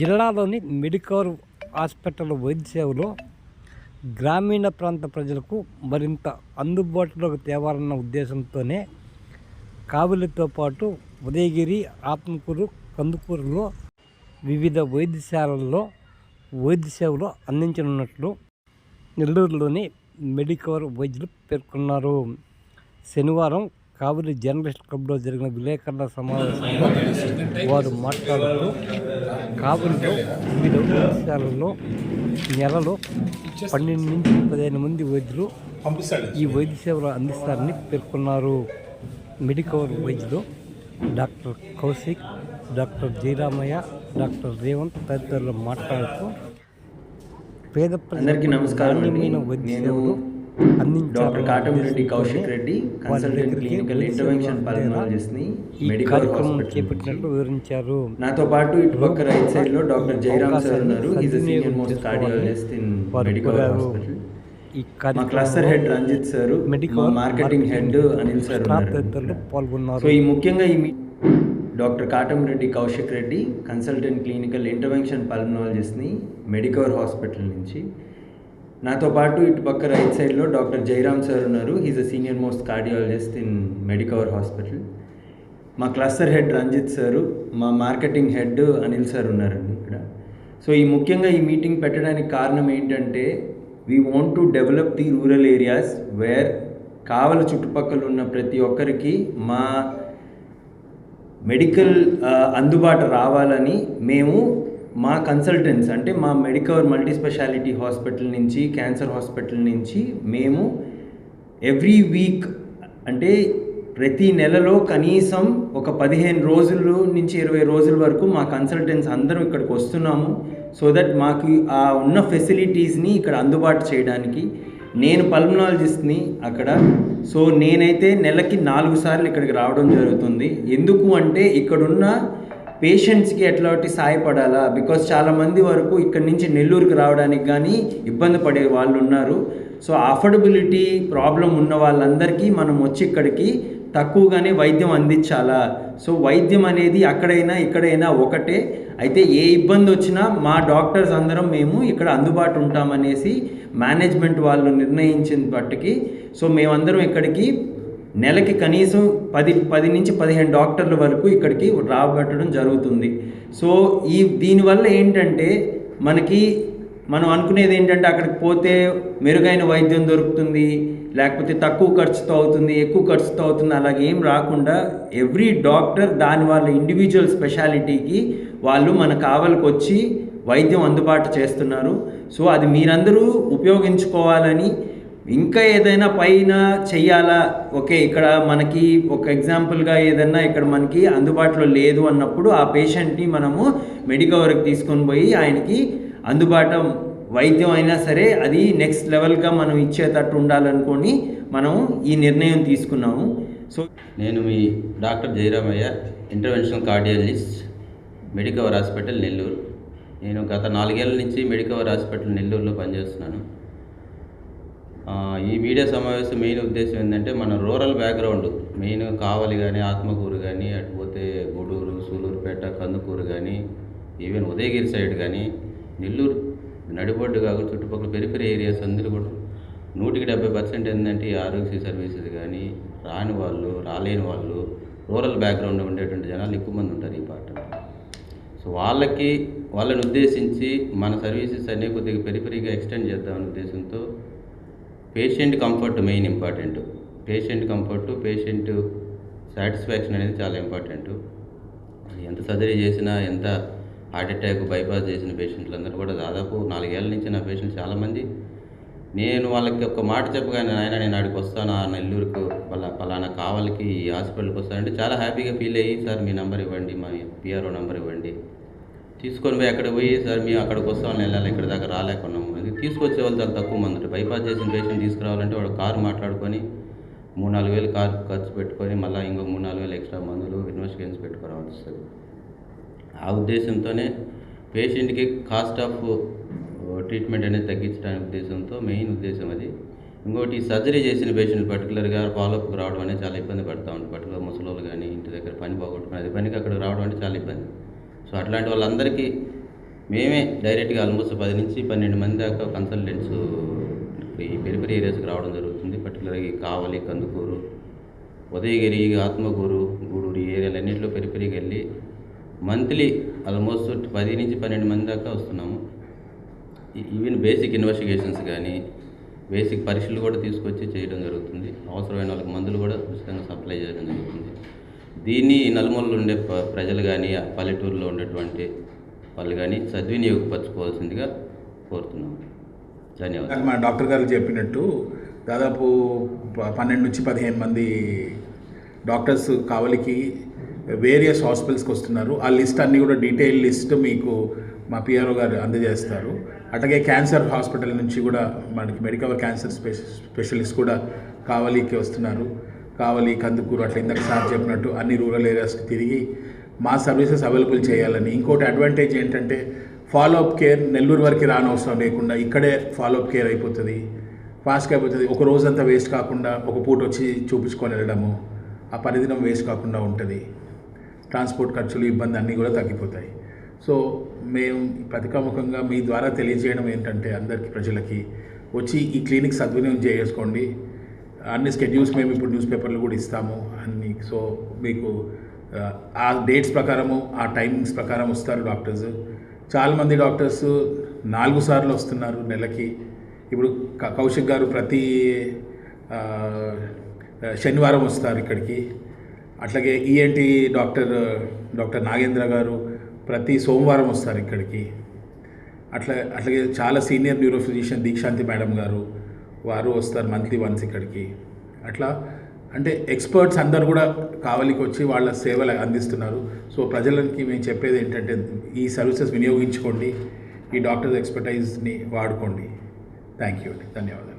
జిల్లాలోని Medicover hospital వైద్య సేవలు గ్రామీణ ప్రాంత ప్రజలకు మరింత అందుబాటులోకి తేవాలన్న ఉద్దేశంతోనే కావలితో పాటు ఉదయగిరి ఆత్మకూరు కందుకూరులో వివిధ వైద్యశాలల్లో వైద్య సేవలు అందించనున్నట్లు నెల్లూరులోని మెడికవర్ వైద్యులు పేర్కొన్నారు. శనివారం కావలి జర్నలిస్ట్ క్లబ్లో జరిగిన విలేకరుల సమావేశంలో వారు మాట్లాడుతూ కావలిలో వివిధ వైద్యశాలల్లో నెలలో పన్నెండు నుంచి పదిహేను మంది వైద్యులు ఈ వైద్య సేవలు అందిస్తారని పేర్కొన్నారు మెడికవర్ వైద్యులు doctor Kaushik doctor Jayaramaiah doctor Revanth తదితరులు మాట్లాడుతూ పేద అందరికీ నమస్కారం. నాణ్యమైన వైద్య నేను సేవలు doctor Katamreddy Kaushik Reddy consultant clinical intervention సేవలు పల్మనాలజిస్ట్ని ఈ మెడికల్ హాస్పిటల్ వివరించారు. నాతో పాటు ఇటు పక్క రైట్ సైడ్లో డాక్టర్ జయరామ్ సార్ ఉన్నారు. ఈజ్ సీనియర్ సద్వినియోగం మోస్ట్ చేసుకోవాలని కార్డియాలజిస్ట్ ఇన్ వారు మెడికల్ కోరారు. హాస్పిటల్ ఈ మా cluster head Ranjith sir medical marketing head Anil sir పాల్గొన్నారు. సో ఈ ముఖ్యంగా ఈ doctor Katamreddy Kaushik Reddy consultant clinical intervention పల్మనాలజిస్ట్ని Medicover hospital నుంచి. నాతో పాటు ఇటు పక్క రైట్ సైడ్లో డాక్టర్ జయరామ్ సార్ ఉన్నారు. He's a senior most cardiologist in Medicover hospital మా క్లస్టర్ హెడ్ రంజిత్ సారు మా మార్కెటింగ్ హెడ్ అనిల్ సార్ ఉన్నారండి ఇక్కడ. సో ఈ ముఖ్యంగా ఈ మీటింగ్ పెట్టడానికి కారణం ఏంటంటే we want to develop the rural areas where కావల చుట్టుపక్కల ఉన్న ప్రతి ఒక్కరికి మా మెడికల్ uh, అందుబాటు రావాలని మేము మా కన్సల్టెంట్స్ అంటే మా మెడికవర్ మల్టీ స్పెషాలిటీ హాస్పిటల్ నుంచి క్యాన్సర్ హాస్పిటల్ నుంచి మేము ఎవ్రీ వీక్ అంటే ప్రతి నెలలో కనీసం ఒక పదిహేను రోజులు నుంచి ఇరవై రోజుల వరకు మా కన్సల్టెంట్స్ అందరం ఇక్కడికి వస్తున్నాము సో దట్ మాకు ఆ ఉన్న ఫెసిలిటీస్ని ఇక్కడ అందుబాటు చేయడానికి. నేను పల్మనాలజిస్ట్ని అక్కడ సో నేనైతే నెలకి నాలుగు సార్లు ఇక్కడికి రావడం జరుగుతుంది. ఎందుకు అంటే ఇక్కడున్న పేషెంట్స్కి ఎట్లాంటి సాయపడాలా? బికాస్ చాలామంది వరకు ఇక్కడ నుంచి నెల్లూరుకి రావడానికి కానీ ఇబ్బంది పడే వాళ్ళు ఉన్నారు. సో అఫోర్డబిలిటీ ప్రాబ్లం ఉన్న వాళ్ళందరికీ మనం వచ్చి ఇక్కడికి తక్కువగానే వైద్యం అందించాలా? సో వైద్యం అనేది అక్కడైనా ఇక్కడైనా ఒకటే. అయితే ఏ ఇబ్బంది వచ్చినా మా డాక్టర్స్ అందరం మేము ఇక్కడ అందుబాటు ఉంటామనేసి మేనేజ్మెంట్ వాళ్ళు నిర్ణయించిన బట్టికి. సో మేమందరం ఇక్కడికి నెలకి కనీసం పది పది నుంచి పదిహేను డాక్టర్ల వరకు ఇక్కడికి రాబట్టడం జరుగుతుంది. సో ఈ దీనివల్ల ఏంటంటే మనకి మనం అనుకునేది ఏంటంటే అక్కడికి పోతే మెరుగైన వైద్యం దొరుకుతుంది లేకపోతే తక్కువ ఖర్చుతో అవుతుంది ఎక్కువ ఖర్చుతో అవుతుంది అలాగే ఏం రాకుండా ఎవ్రీ డాక్టర్ దాని వాళ్ళ ఇండివిజువల్ స్పెషాలిటీకి వాళ్ళు మన కావలికి వచ్చి వైద్యం అందుబాటు చేస్తున్నారు. సో అది మీరందరూ ఉపయోగించుకోవాలని ఇంకా ఏదైనా పైన చెయ్యాలా? ఓకే ఇక్కడ మనకి ఒక ఎగ్జాంపుల్గా ఏదైనా ఇక్కడ మనకి అందుబాటులో లేదు అన్నప్పుడు ఆ పేషెంట్ని మనము మెడికవర్కి తీసుకొని పోయి ఆయనకి అందుబాటు వైద్యం అయినా సరే అది నెక్స్ట్ లెవెల్గా మనం ఇచ్చేటట్టు ఉండాలనుకొని మనం ఈ నిర్ణయం తీసుకున్నాము. సో నేను మీ doctor Jayaramaiah interventional cardiologist Medicover hospital Nellore. నేను గత నాలుగేళ్ళ నుంచి మెడికవర్ హాస్పిటల్ నెల్లూరులో పనిచేస్తున్నాను. ఈ మీడియా సమావేశం మెయిన్ ఉద్దేశం ఏంటంటే మన రూరల్ బ్యాక్గ్రౌండ్ మెయిన్ కావలి కానీ ఆత్మకూరు కానీ అటుపోతే గూడూరు సూలూరుపేట కందుకూరు కానీ ఈవెన్ ఉదయగిరి సైడ్ కానీ నెల్లూరు నడిబొడ్డు కాకుండా చుట్టుపక్కల పెరిఫెరీ ఏరియాస్ అందరూ కూడా నూటికి డెబ్బై పర్సెంట్ ఏంటంటే ఈ ఆరోగ్య సర్వీసెస్ కానీ రాని వాళ్ళు రాలేని వాళ్ళు రూరల్ బ్యాక్గ్రౌండ్ ఉండేటువంటి జనాలు ఎక్కువ మంది ఉంటారు ఈ పాట. సో వాళ్ళకి వాళ్ళని ఉద్దేశించి మన సర్వీసెస్ అనే కొద్దిగా పెరిఫెరీగా ఎక్స్టెండ్ చేద్దామనే ఉద్దేశంతో patient comfort main important. Patient comfort patient satisfaction అనేది చాలా ఇంపార్టెంట్. ఎంత సర్జరీ చేసినా ఎంత హార్ట్ అటాక్ బైపాస్ చేసిన పేషెంట్లందరూ కూడా దాదాపు నాలుగేళ్ళ నుంచి నా పేషెంట్ చాలామంది. నేను వాళ్ళకి ఒక మాట చెప్పగానే నాయన నేను ఆడికి వస్తాను? ఆ నెల్లూరుకు పలా పలానా కావాలకి ఈ హాస్పిటల్కి వస్తానంటే చాలా హ్యాపీగా ఫీల్ అయ్యి సార్ మీ నెంబర్ ఇవ్వండి మా పిఆర్ఓ నెంబర్ ఇవ్వండి. తీసుకొని పోయి అక్కడ పోయి సార్ మేము అక్కడికి వస్తామని వెళ్ళాలి ఇక్కడ దాకా రాలేకున్నాము తీసుకొచ్చే వాళ్ళు చాలా తక్కువ మంది. ఉంటారు బైపాస్ చేసిన పేషెంట్ తీసుకురావాలంటే వాడు కారు మాట్లాడుకొని మూడు నాలుగు వేలు కారు ఖర్చు పెట్టుకొని మళ్ళీ ఇంకో మూడు నాలుగు వేలు ఎక్స్ట్రా మందులు ఇన్వెస్టిగేషన్స్ పెట్టుకోవాల్సి వస్తుంది ఆ ఉద్దేశంతోనే పేషెంట్కి కాస్ట్ ఆఫ్ ట్రీట్మెంట్ అనేది తగ్గించడానికి ఉద్దేశంతో మెయిన్ ఉద్దేశం అది. ఇంకోటి సర్జరీ చేసిన పేషెంట్ పర్టికులర్గా ఫాలోఅప్కి రావడం అనేది చాలా ఇబ్బంది పడతా ఉంటుంది పర్టికులర్ ముసలోళ్ళు కానీ ఇంటి దగ్గర పని పోగొట్టుకుని అది పనికి అక్కడికి రావడం అంటే చాలా ఇబ్బంది. సో అట్లాంటి వాళ్ళందరికీ మేమే డైరెక్ట్గా ఆల్మోస్ట్ పది నుంచి పన్నెండు మంది దాకా కన్సల్టెంట్స్ ఈ పెరిఫరీ ఏరియాస్కి రావడం జరుగుతుంది. పర్టికులర్గా ఈ కావలి కందుకూరు ఉదయగిరి ఆత్మకూరు గూడూరు ఈ ఏరియాలన్నింటిలో పెరిఫరీకి వెళ్ళి మంత్లీ ఆల్మోస్ట్ పది నుంచి పన్నెండు మంది దాకా వస్తున్నాము. ఈవెన్ బేసిక్ ఇన్వెస్టిగేషన్స్ కానీ బేసిక్ పరీక్షలు కూడా తీసుకొచ్చి చేయడం జరుగుతుంది. అవసరమైన వాళ్ళకి మందులు కూడా ఉచితంగా సప్లై చేయడం జరుగుతుంది. దీన్ని నలుమూలలో ఉండే ప- ప్రజలు కానీ పల్లెటూరులో ఉండేటువంటి వాళ్ళు కానీ సద్వినియోగపరచుకోవాల్సిందిగా కోరుతున్నాం. ధన్యవాదాలు. మన మా డాక్టర్ గారు చెప్పినట్టు దాదాపు ప- పన్నెండు నుంచి పదిహేను మంది డాక్టర్స్ కావలికి వేరియస్ హాస్పిటల్స్కి వస్తున్నారు. ఆ లిస్ట్ అన్నీ కూడా డీటెయిల్ లిస్ట్ మీకు మా పిఆర్ఓ గారు అందజేస్తారు. అట్లాగే క్యాన్సర్ హాస్పిటల్ నుంచి కూడా మనకి మెడికల్ క్యాన్సర్ స్పెషలిస్ట్ కూడా కావలికి వస్తున్నారు. కావలి కందుకూరు అట్లా ఇందాక సార్ చెప్పినట్టు అన్ని రూరల్ ఏరియాస్కి తిరిగి మా సర్వీసెస్ అవైలబుల్ చేయాలని. ఇంకోటి అడ్వాంటేజ్ ఏంటంటే ఫాలో అప్ కేర్ నెల్లూరు వరకు రానవసరం లేకుండా ఇక్కడే ఫాలో అప్ కేర్ అయిపోతుంది. ఫాస్ట్గా అయిపోతుంది. ఒక రోజంతా వేస్ట్ కాకుండా ఒక పూట వచ్చి చూపించుకొని వెళ్ళడము ఆ పరిదినం వేస్ట్ కాకుండా ఉంటుంది. ట్రాన్స్పోర్ట్ ఖర్చులు ఇబ్బంది అన్నీ కూడా తగ్గిపోతాయి. సో మేము ప్రతికాముఖంగా మీ ద్వారా తెలియజేయడం ఏంటంటే అందరికీ ప్రజలకి వచ్చి ఈ క్లినిక్ సద్వినియోగం చేసుకోండి అన్ని స్కెడ్యూల్స్ మేము ఇప్పుడు న్యూస్ పేపర్లు కూడా ఇస్తాము. అన్ని సో మీకు ఆ, డేట్స్ ప్రకారము ఆ టైమింగ్స్ ప్రకారం వస్తారు డాక్టర్స్ చాలామంది డాక్టర్స్ నాలుగు సార్లు వస్తున్నారు నెలకి. ఇప్పుడు క- కౌశిక్ గారు ప్రతి శనివారం వస్తారు ఇక్కడికి. అట్లాగే ఈఎన్టీ డాక్టర్ డాక్టర్ నాగేంద్ర గారు ప్రతి సోమవారం వస్తారు ఇక్కడికి. అట్లా అట్లాగే చాలా senior neuro physician Deekshanthi madam గారు వారు వస్తారు మంత్లీ వన్స్ ఇక్కడికి. అట్లా అంటే ఎక్స్పర్ట్స్ అందరు కూడా కావలికి వచ్చి వాళ్ళ సేవలు అందిస్తున్నారు. సో ప్రజలకి మేము చెప్పేది ఏంటంటే ఈ సర్వీసెస్ వినియోగించుకోండి ఈ డాక్టర్స్ ఎక్స్పర్టైజ్ని వాడుకోండి. థ్యాంక్ యూ అండి. ధన్యవాదాలు.